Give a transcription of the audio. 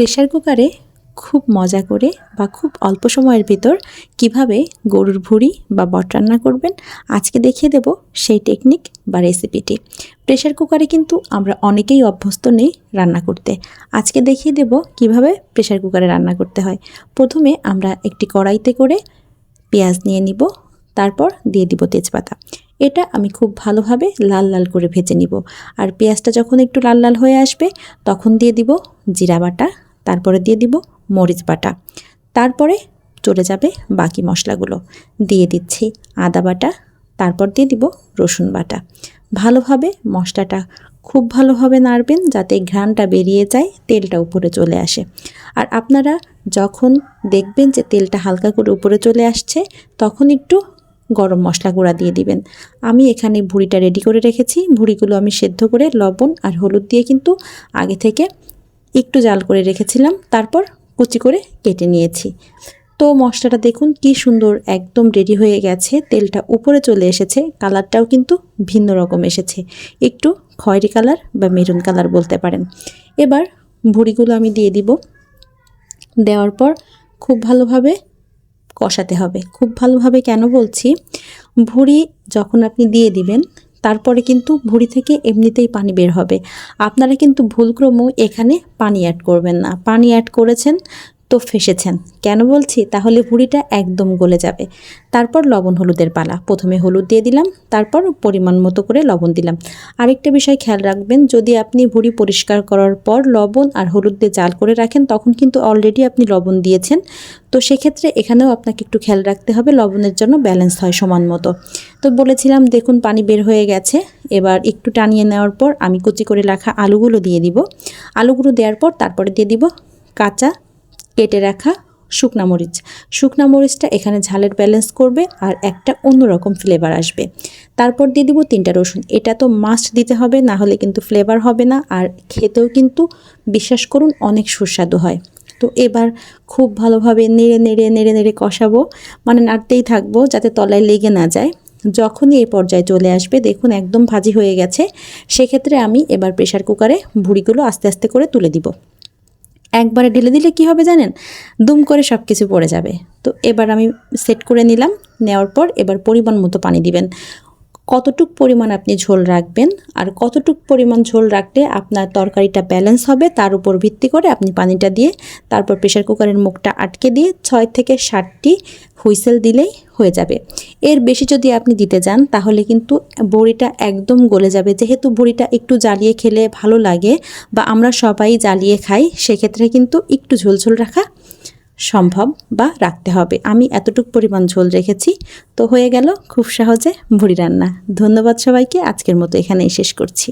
Pressure কুকারে খুব মজা করে বা খুব অল্প সময়ের ভিতর কীভাবে গরুর ভুঁড়ি বা বট রান্না করবেন, আজকে দেখিয়ে দেব সেই টেকনিক বা রেসিপিটি প্রেশার কুকারে কিন্তু আমরা অনেকেই অভ্যস্ত নেই রান্না করতে। আজকে দেখিয়ে দেব কীভাবে প্রেশার কুকারে রান্না করতে হয়। প্রথমে আমরা একটি কড়াইতে করে পেঁয়াজ নিয়ে নিব, তারপর দিয়ে দিব তেজপাতা। এটা আমি খুব ভালোভাবে লাল লাল করে ভেজে নিব। আর পেঁয়াজটা যখন একটু লাল লাল হয়ে আসবে, তখন দিয়ে দিব জিরা বাটা তারপরে দিয়ে দিব মরিচ বাটা। তারপরে চলে যাবে বাকি মশলাগুলো। দিয়ে দিচ্ছি আদা বাটা, তারপর দিয়ে দিব রসুন বাটা। ভালোভাবে মশলাটা খুব ভালোভাবে নাড়বেন যাতে ঘ্রাণটা বেরিয়ে যায়, তেলটা উপরে চলে আসে। আর আপনারা যখন দেখবেন যে তেলটা হালকা করে উপরে চলে আসছে, তখন একটু গরম মশলা গুঁড়া দিয়ে দিবেন। আমি এখানে ভুড়িটা রেডি করে রেখেছি। ভুড়িগুলো আমি সেদ্ধ করে লবণ আর হলুদ দিয়ে কিন্তু আগে থেকে একটু জাল করে রেখেছিলাম, তারপর কুচি করে কেটে নিয়েছি। তো মশলাটা দেখুন কি সুন্দর একদম রেডি হয়ে গেছে, তেলটা উপরে চলে এসেছে, কালারটাও কিন্তু ভিন্ন রকম এসেছে। একটু খয়েরি কালার বা মেরুন কালার বলতে পারেন। এবার ভুড়িগুলো আমি দিয়ে দিব। দেওয়ার পর খুব ভালোভাবে কষাতে হবে। খুব ভালোভাবে কেন বলছি, ভুড়ি যখন আপনি দিয়ে দিবেন তারপরে কিন্তু ভুঁড়ি থেকে এমনিতেই পানি বের হবে। আপনারা কিন্তু ভুলক্রমেও এখানে পানি অ্যাড করবেন না। পানি অ্যাড করেছেন তো ফেসেছেন। কেন বলছি? তাহলে ভুড়িটা একদম গলে যাবে। তারপর লবণ হলুদের পালা। প্রথমে হলুদ দিয়ে দিলাম, তারপর পরিমাণ মতো করে লবণ দিলাম। আরেকটা বিষয় খেয়াল রাখবেন, যদি আপনি ভুড়ি পরিষ্কার করার পর লবণ আর হলুদ দিয়ে জাল করে রাখেন, তখন কিন্তু অলরেডি আপনি লবণ দিয়েছেন। তো সেক্ষেত্রে এখানেও আপনাকে একটু খেয়াল রাখতে হবে, লবণের জন্য ব্যালেন্স হয় সমান মতো। তো বলেছিলাম, দেখুন, পানি বের হয়ে গেছে। এবার একটু টানিয়ে নেওয়ার পর আমি কুচি করে রাখা আলুগুলো দিয়ে দিব। আলুগুলো দেওয়ার পর তারপরে দিয়ে দিব কাঁচা কেটে রাখা শুকনা মরিচ। শুকনা মরিচটা এখানে ঝালের ব্যালেন্স করবে আর একটা অন্যরকম ফ্লেভার আসবে। তারপর দিয়ে দিব তিনটা রসুন। এটা তো মাস্ট দিতে হবে, না হলে কিন্তু ফ্লেভার হবে না। আর খেতেও কিন্তু, বিশ্বাস করুন, অনেক সুস্বাদু হয়। তো এবার খুব ভালোভাবে নেড়ে নেড়ে নেড়ে নেড়ে কষাবো। মানে নাড়তেই থাকব যাতে তলায় লেগে না যায়। যখনই এই পর্যায়ে চলে আসবে, দেখুন একদম ভাজি হয়ে গেছে। সেক্ষেত্রে আমি এবার প্রেশার কুকারে ভুড়িগুলো আস্তে আস্তে করে তুলে দিব। একবারে ঢেলে দিলে কি হবে জানেন? দুম করে সব কিছু পড়ে যাবে। তো এবার আমি সেট করে নিলাম। নেওয়ার পর এবার পরিমাণ মতো পানি দিবেন। কতটুক পরিমাণ আপনি ঝোল রাখবেন আর কতটুক পরিমাণ ঝোল রাখলে আপনার তরকারিটা ব্যালেন্স হবে, তার উপর ভিত্তি করে আপনি পানিটা দিয়ে, তারপর প্রেশার কুকারের মুখটা আটকে দিয়ে ছয় থেকে ষাটটি হুইসেল দিলেই হয়ে যাবে। এর বেশি যদি আপনি দিতে যান, তাহলে কিন্তু বড়িটা একদম গলে যাবে। যেহেতু বড়িটা একটু জ্বালিয়ে খেলে ভালো লাগে বা আমরা সবাই জ্বালিয়ে খাই, সেক্ষেত্রে কিন্তু একটু ঝোলঝোল রাখা সম্ভব বা রাখতে হবে। আমি এতটুক পরিমাণ ঝোল রেখেছি, তো হয়ে গেল খুব সহজে ভুড়ি রান্না। ধন্যবাদ সবাইকে, আজকের মতো এখানেই শেষ করছি।